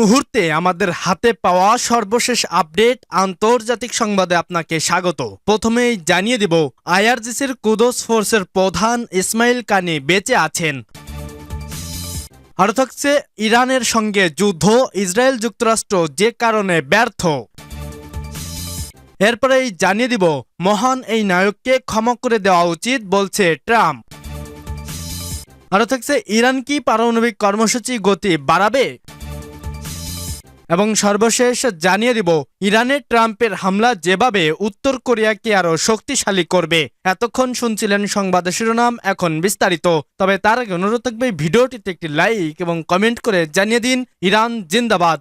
মুহূর্তে আমাদের হাতে পাওয়া সর্বশেষ আপডেট আন্তর্জাতিক সংবাদে আপনাকে স্বাগত। প্রথমেই জানিয়ে দেব, আইআরজিসির কুদোস ফোর্সের প্রধান ইসমাইল কানি বেঁচে আছেন। আরও থাকছে ইরানের সঙ্গে যুদ্ধ, ইসরায়েল যুক্তরাষ্ট্র যে কারণে ব্যর্থ। এরপরেই জানিয়ে দিব, মহান এই নায়ককে ক্ষমা করে দেওয়া উচিত বলছে ট্রাম্প। আরও থাকছে ইরান কি পারমাণবিক কর্মসূচি গতি বাড়াবে? এবং সর্বশেষ জানিয়ে দিব, ইরানে ট্রাম্পের হামলা যেভাবে উত্তর কোরিয়াকে আরও শক্তিশালী করবে, এতক্ষণ শুনছিলেন সংবাদ শিরোনাম, এখন বিস্তারিত। তবে তার আগে অনুরোধ থাকবে ভিডিওটিতে একটি লাইক এবং কমেন্ট করে জানিয়ে দিন, ইরান জিন্দাবাদ।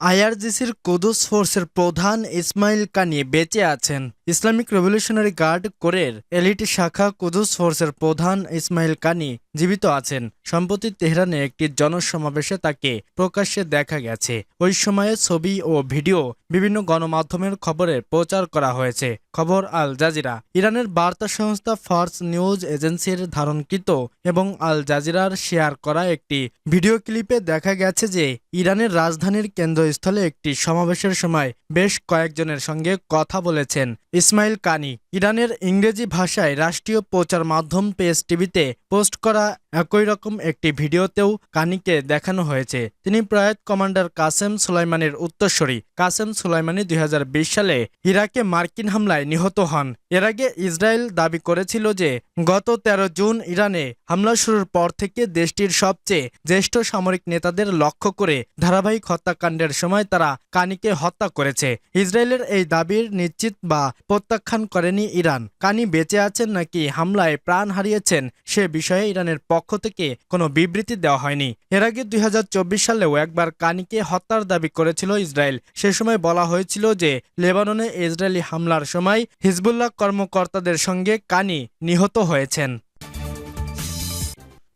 আইআরজিসির কুদুস ফোর্সের প্রধান ইসমাইল কানি বেঁচে আছেন। ইসলামিক রেভলিউশনারি গার্ড কোরের এলিট শাখা কুদুস ফোর্সের প্রধান ইসমাইল কানি জীবিত আছেন। সম্প্রতি তেহরানে একটি জনসমাবেশে তাকে প্রকাশ্যে দেখা গেছে। ওই সময়ে ছবি ও ভিডিও বিভিন্ন গণমাধ্যমের খবরে প্রচার করা হয়েছে। খবর আল জাজিরা। ইরানের বার্তা সংস্থা ফার্স নিউজ এজেন্সির ধারণকৃত এবং আল জাজিরার শেয়ার করা একটি ভিডিও ক্লিপে দেখা গেছে যে, ইরানের রাজধানীর কেন্দ্রস্থলে একটি সমাবেশের সময় বেশ কয়েকজনের সঙ্গে কথা বলেছেন ইসমাইল কানি। ইরানের ইংরেজি ভাষায় রাষ্ট্রীয় প্রচার মাধ্যম পেস টিভিতে পোস্ট করা একই রকম একটি ভিডিওতেও কানিকে দেখানো হয়েছে। তিনি প্রয়াত কমান্ডার কাসেম সুলাইমানের উত্তরসূরি। কাসেম সুলাইমানি দুই সালে ইরাকে মার্কিন হামলায় নিহত হন। এর আগে ইসরায়েল দাবি করেছিল যে, গত ১৩ জুন ইরানে হামলা শুরুর পর থেকে দেশটির সবচেয়ে জ্যেষ্ঠ সামরিক নেতাদের লক্ষ্য করে ধারাবাহিক হত্যাকাণ্ডের সময় তারা কানিকে হত্যা করেছে। ইসরায়েলের এই দাবির নিশ্চিত বা প্রত্যাখ্যান করেনি ইরান। কানি বেঁচে আছেন নাকি হামলায় প্রাণ হারিয়েছেন সে বিষয়ে ইরানের পক্ষ থেকে কোনো বিবৃতি দেওয়া হয়নি। এর আগে দুই হাজার চব্বিশ সালেও একবার কানিকে হত্যার দাবি করেছিল ইসরায়েল। সে সময় বলা হয়েছিল যে, লেবাননে ইসরায়েলি হামলার সময় হিজবুল্লাহ কর্মকর্তাদের সঙ্গে কানি নিহত হয়েছেন।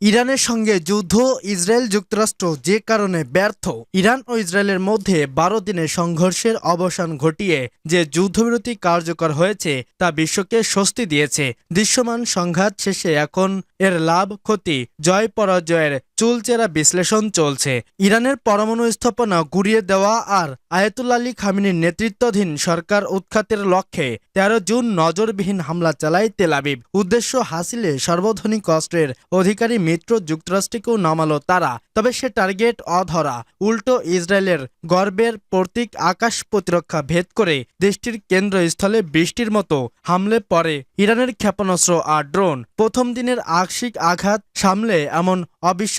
ইরানের সঙ্গে যুদ্ধ, ইসরায়েল যুক্তরাষ্ট্র যে কারণে ব্যর্থ। ইরান ও ইসরায়েলের মধ্যে বারো দিনের সংঘর্ষের অবসান ঘটিয়ে যে যুদ্ধবিরতি কার্যকর হয়েছে, তা বিশ্বকে স্বস্তি দিয়েছে। দৃশ্যমান সংঘাত শেষে এখন এর লাভ, ক্ষতি জয় পরাজয়ের চুলচেরা বিশ্লেষণ চলছে। ইরানের পরমাণু স্থাপনা গুড়িয়ে দেওয়া আর আয়াতুল্লা আলী খামিনীর নেতৃত্বাধীন সরকার উৎখাতের লক্ষ্যে তেরো জুন নজরবিহীন হামলা চালায় তেলাবিব উদ্দেশ্য হাসিলে সর্বধনী কষ্টের অধিকারী মিত্র যুক্তরাষ্ট্রকেও নামালো তারা, তবে সে টার্গেট অধরা। উল্টো ইসরায়েলের গর্বের প্রতীক আকাশ প্রতিরক্ষা ভেদ করে দেশটির কেন্দ্রস্থলে বৃষ্টির মতো হামলে পড়ে ইরানের ক্ষেপণাস্ত্র আর ড্রোন। প্রথম দিনের আকস্মিক আঘাত সামলে এমন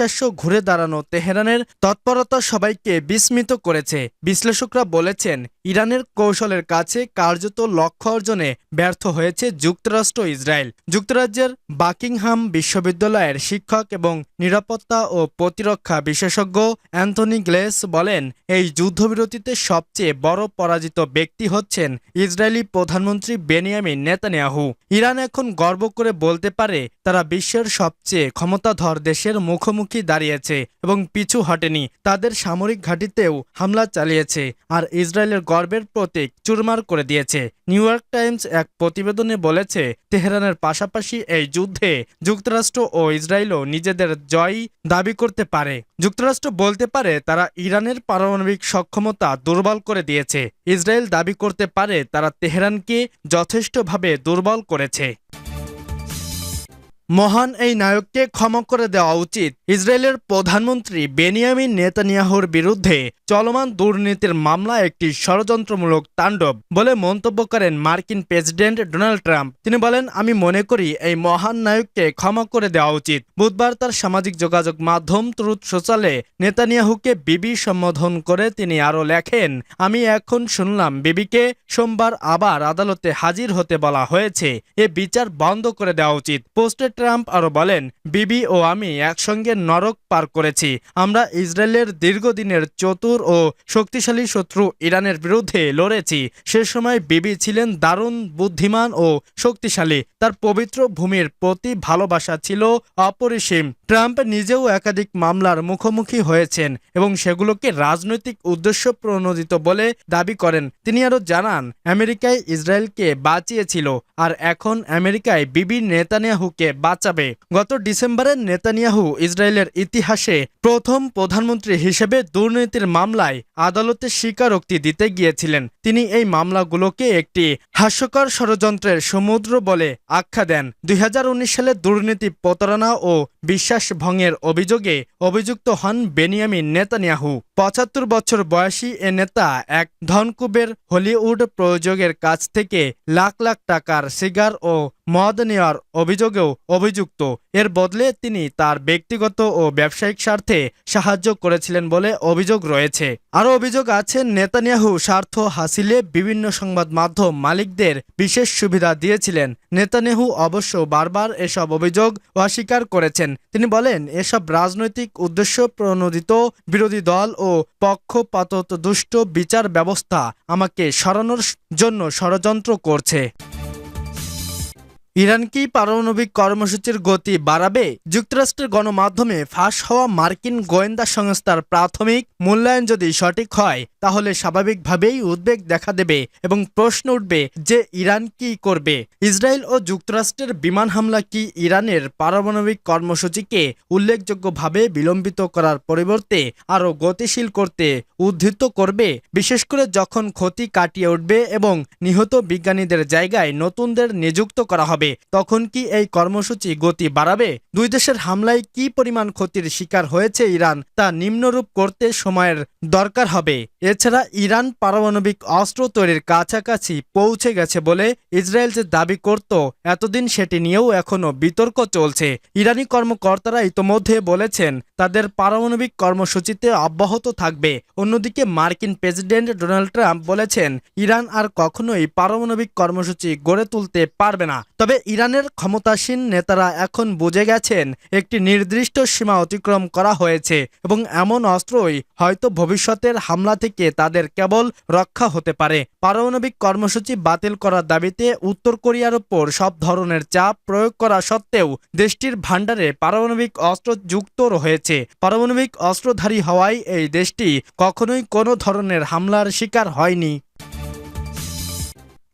অবিশ্বাস্য ঘুরে দাঁড়ানো তেহরানের তৎপরতা সবাইকে বিস্মিত করেছে। বিশ্লেষকরা বলেছেন, ইরানের কৌশলের কাছে কার্যত লক্ষ্য অর্জনে ব্যর্থ হয়েছে যুক্তরাষ্ট্র ইসরায়েল। যুক্তরাজ্যের বাকিংহাম বিশ্ববিদ্যালয়ের শিক্ষক এবং নিরাপত্তা ও প্রতিরক্ষা বিশেষজ্ঞ অ্যান্থনি গ্লেস বলেন, এই যুদ্ধবিরতিতে সবচেয়ে বড় পরাজিত ব্যক্তি হচ্ছেন ইসরায়েলি প্রধানমন্ত্রী বেনিয়ামিন নেতানিয়াহু। ইরান এখন গর্ব করে বলতে পারে, তারা বিশ্বের সবচেয়ে ক্ষমতাধর দেশের মুখোমুখি দাঁড়িয়েছে এবং পিছু হটেনি। তাদের সামরিক ঘাঁটিতেও হামলা চালিয়েছে আর ইসরায়েলের গর্বের প্রতীক চুরমার করে দিয়েছে। নিউ ইয়র্ক টাইমস এক প্রতিবেদনে বলেছে, তেহরানের পাশাপাশি এই যুদ্ধে যুক্তরাষ্ট্র ও ইসরায়েলও নিজেদের জয় দাবি করতে পারে। যুক্তরাষ্ট্র বলতে পারে, তারা ইরানের পারমাণবিক সক্ষমতা দুর্বল করে দিয়েছে। ইসরায়েল দাবি করতে পারে, তারা তেহরানকে যথেষ্টভাবে দুর্বল করেছে। মহান এই নায়ককে ক্ষমা করে দেওয়া উচিত। ইসরায়েলের প্রধানমন্ত্রী বেনিয়ামিন নেতানিয়াহুর বিরুদ্ধে চলমান দুর্নীতির মামলা একটি ষড়যন্ত্রমূলক তাণ্ডব বলে মন্তব্য করেন মার্কিন প্রেসিডেন্ট ডোনাল্ড ট্রাম্প। তিনি বলেন, আমি মনে করি এই মহান নায়ককে ক্ষমা করে দেওয়া উচিত। বুধবার তার সামাজিক যোগাযোগ মাধ্যম ট্রুথ সোশ্যালে নেতানিয়াহুকে বিবি সম্বোধন করে তিনি আরও লেখেন, আমি এখন শুনলাম বিবিকে সোমবার আবার আদালতে হাজির হতে বলা হয়েছে। এ বিচার বন্ধ করে দেওয়া উচিত। পোস্টে ট্রাম্প আরও বলেন, বিবি ও আমি একসঙ্গে নরক পার করেছি। আমরা ইসরায়েলের দীর্ঘদিনের চতুর ও শক্তিশালী শত্রু ইরানের বিরুদ্ধে লড়েছি। সে সময় বিবি ছিলেন দারুণ বুদ্ধিমান ও শক্তিশালী। তার পবিত্র ভূমির প্রতি ভালোবাসা ছিল অপরিসীম। ট্রাম্প নিজেও একাধিক মামলার মুখোমুখি হয়েছেন এবং সেগুলোকে রাজনৈতিক উদ্দেশ্য প্রণোদিত বলে দাবি করেন। তিনি আরও জানান, আমেরিকায় ইসরায়েলকে বাঁচিয়েছিল, আর এখন আমেরিকায় বিবি নেতানিয়াহুকে বাঁচাবে। গত ডিসেম্বরে নেতানিয়াহু ইসরায়েলের ইতিহাসে প্রথম প্রধানমন্ত্রী হিসেবে দুর্নীতির মামলায় আদালতে স্বীকারোক্তি দিতে গিয়েছিলেন। তিনি এই মামলাগুলোকে একটি হাস্যকর ষড়যন্ত্রের সমুদ্র বলে আখ্যা দেন। দুই হাজার উনিশ সালে দুর্নীতি প্রতারণা ও বিশ্বাস ভঙ্গের অভিযোগে অভিযুক্ত হন বেনিয়ামিন নেতানিয়াহু। পঁচাত্তর বছর বয়সী এ নেতা এক ধনকুবের হলিউড প্রযোগের কাছ থেকে লাখ লাখ টাকার সিগার ও মদ নেওয়ার অভিযোগেও অভিযুক্ত। এর বদলে তিনি তার ব্যক্তিগত ও ব্যবসায়িক স্বার্থে সাহায্য করেছিলেন বলে অভিযোগ রয়েছে। আরও অভিযোগ আছে, নেতানিয়াহু স্বার্থ হাসিলে বিভিন্ন সংবাদ মাধ্যম মালিকদের বিশেষ সুবিধা দিয়েছিলেন। নেতানিয়াহু অবশ্য বারবার এসব অভিযোগ অস্বীকার করেছেন। তিনি বলেন, এসব রাজনৈতিক উদ্দেশ্য প্রণোদিত বিরোধী দল পক্ষপাতত দুষ্ট বিচার ব্যবস্থা আমাকে সরানোর জন্য ষড়যন্ত্র করছে। ইরান কি পারমাণবিক কর্মসূচির গতি বাড়াবে? যুক্তরাষ্ট্রের গণমাধ্যমে ফাঁস হওয়া মার্কিন গোয়েন্দা সংস্থার প্রাথমিক মূল্যায়ন যদি সঠিক হয়, তাহলে স্বাভাবিকভাবেই উদ্বেগ দেখা দেবে এবং প্রশ্ন উঠবে যে ইরান কি করবে? ইসরায়েল ও যুক্তরাষ্ট্রের বিমান হামলা কি ইরানের পারমাণবিক কর্মসূচিকে উল্লেখযোগ্যভাবে বিলম্বিত করার পরিবর্তে আরও গতিশীল করতে উদ্ধৃত করবে? বিশেষ করে যখন ক্ষতি কাটিয়ে উঠবে এবং নিহত বিজ্ঞানীদের জায়গায় নতুনদের নিযুক্ত করা হবে। তখন কি এই কর্মসূচি গতি বাড়াবে? দুই দেশের হামলায় কি পরিমাণ ক্ষতির শিকার হয়েছে ইরান, তা নিম্নরূপ করতে সময়ের দরকার হবে। এছাড়া ইরান পারমাণবিক অস্ত্র তৈরির কাছাকাছি পৌঁছে গেছে বলে ইসরায়েল যে দাবি করত, এতদিন সেটি নিয়েও এখনও বিতর্ক চলছে। ইরানি কর্মকর্তারা ইতোমধ্যে বলেছেন, তাদের পারমাণবিক কর্মসূচিতে অব্যাহত থাকবে। অন্যদিকে মার্কিন প্রেসিডেন্ট ডোনাল্ড ট্রাম্প বলেছেন, ইরান আর কখনোই পারমাণবিক কর্মসূচি গড়ে তুলতে পারবে না। তবে ইরানের ক্ষমতাসীন নেতারা এখন বুঝে গেছেন একটি নির্দিষ্ট সীমা অতিক্রম করা হয়েছে এবং এমন অস্ত্রই হয়তো ভবিষ্যতের হামলা থেকে তাদের কেবল রক্ষা হতে পারে। পারমাণবিক কর্মসূচি বাতিল করার দাবিতে উত্তর কোরিয়ার ওপর সব ধরনের চাপ প্রয়োগ করা সত্ত্বেও দেশটির ভাণ্ডারে পারমাণবিক অস্ত্র যুক্ত রয়েছে। পারমাণবিক অস্ত্রধারী হওয়ায় এই দেশটি কখনোই কোনো ধরনের হামলার শিকার হয়নি।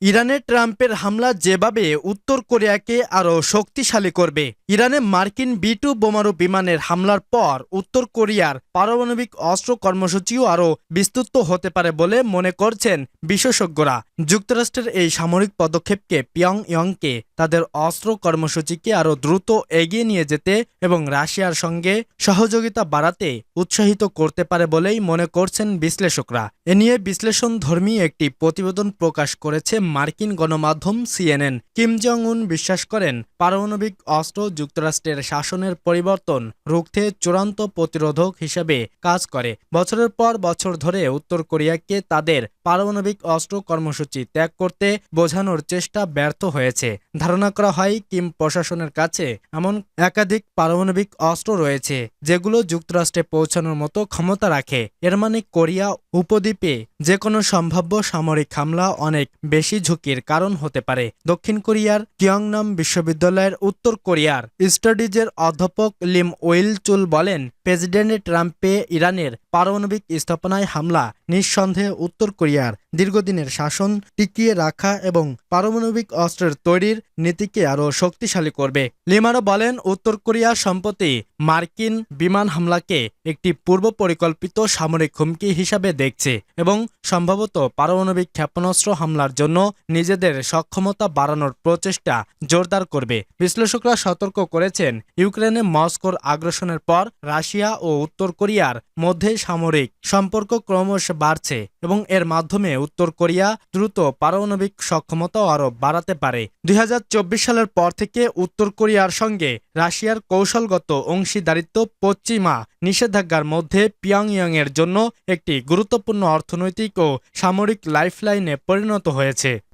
ইরানে ট্রাম্পের হামলা যেভাবে উত্তর কোরিয়াকে আরও শক্তিশালী করবে, ইরানে মার্কিন বি টু বোমারু বিমানের হামলার পর উত্তর কোরিয়ার পারমাণবিক অস্ত্র কর্মসূচিও আরও বিস্তৃত হতে পারে বলে মনে করছেন বিশেষজ্ঞরা। যুক্তরাষ্ট্রের এই সামরিক পদক্ষেপকে পিয়ং ইয়ংকে তাদের অস্ত্র কর্মসূচিকে আরও দ্রুত এগিয়ে নিয়ে যেতে এবং রাশিয়ার সঙ্গে সহযোগিতা বাড়াতে উৎসাহিত করতে পারে বলেই মনে করছেন বিশ্লেষকরা। এ নিয়ে বিশ্লেষণ ধর্মী একটি প্রতিবেদন প্রকাশ করেছে মার্কিন গণমাধ্যম সিএনএন। কিম জং উন বিশ্বাস করেন, পারমাণবিক অস্ত্র যুক্তরাষ্ট্রের শাসনের পরিবর্তন রুখতে চূড়ান্ত প্রতিরোধক হিসেবে কাজ করে। বছরের পর বছর ধরে উত্তর কোরিয়াকে তাদের পারমাণবিক অস্ত্র কর্মসূচি ত্যাগ করতে বোঝানোর চেষ্টা ব্যর্থ হয়েছে। ধারণা করা হয়, কিম প্রশাসনের কাছে এমন একাধিক পারমাণবিক অস্ত্র রয়েছে, যেগুলো যুক্তরাষ্ট্রে পৌঁছানোর মতো ক্ষমতা রাখে। এর মানে কোরিয়া উপদ্বীপে যে কোনো সম্ভাব্য সামরিক হামলা অনেক বেশি ঝুঁকির কারণ হতে পারে। দক্ষিণ কোরিয়ার কিয়ংনাম বিশ্ববিদ্যালয়ের উত্তর কোরিয়ার স্টাডিজের অধ্যাপক লিম ওয়েল চুল বলেন, প্রেসিডেন্ট ট্রাম্পে ইরানের পারমাণবিক স্থাপনায় হামলা নিঃসন্দেহে উত্তর কোরিয়ার। দীর্ঘদিনের শাসন টিকিয়ে রাখা এবং পারমাণবিক অস্ত্রের তৈরির নীতিকে আরও শক্তিশালী করবে। লিমারো বলেন, উত্তর কোরিয়া সম্প্রতি মার্কিন বিমান হামলাকে একটি পূর্ব পরিকল্পিত সামরিক হুমকি হিসাবে দেখছে এবং সম্ভবত পারমাণবিক ক্ষেপণাস্ত্র হামলার জন্য নিজেদের সক্ষমতা বাড়ানোর প্রচেষ্টা জোরদার করবে। বিশ্লেষকরা সতর্ক করেছেন, ইউক্রেনে মস্কোর আগ্রাসনের পর রাশিয়া ও উত্তর কোরিয়ার মধ্যে সামরিক সম্পর্ক ক্রমশ বাড়ছে। এবং এর মাধ্যমে উত্তর কোরিয়া দ্রুত পারমাণবিক সক্ষমতা আরও বাড়াতে পারে। দুই হাজার চব্বিশ সালের পর থেকে উত্তর কোরিয়ার সঙ্গে রাশিয়ার কৌশলগত অংশীদারিত্ব পশ্চিমা নিষেধাজ্ঞার মধ্যে পিয়াংইয়াং এর জন্য একটি গুরুত্বপূর্ণ অর্থনৈতিক ও সামরিক লাইফলাইনে পরিণত হয়েছে।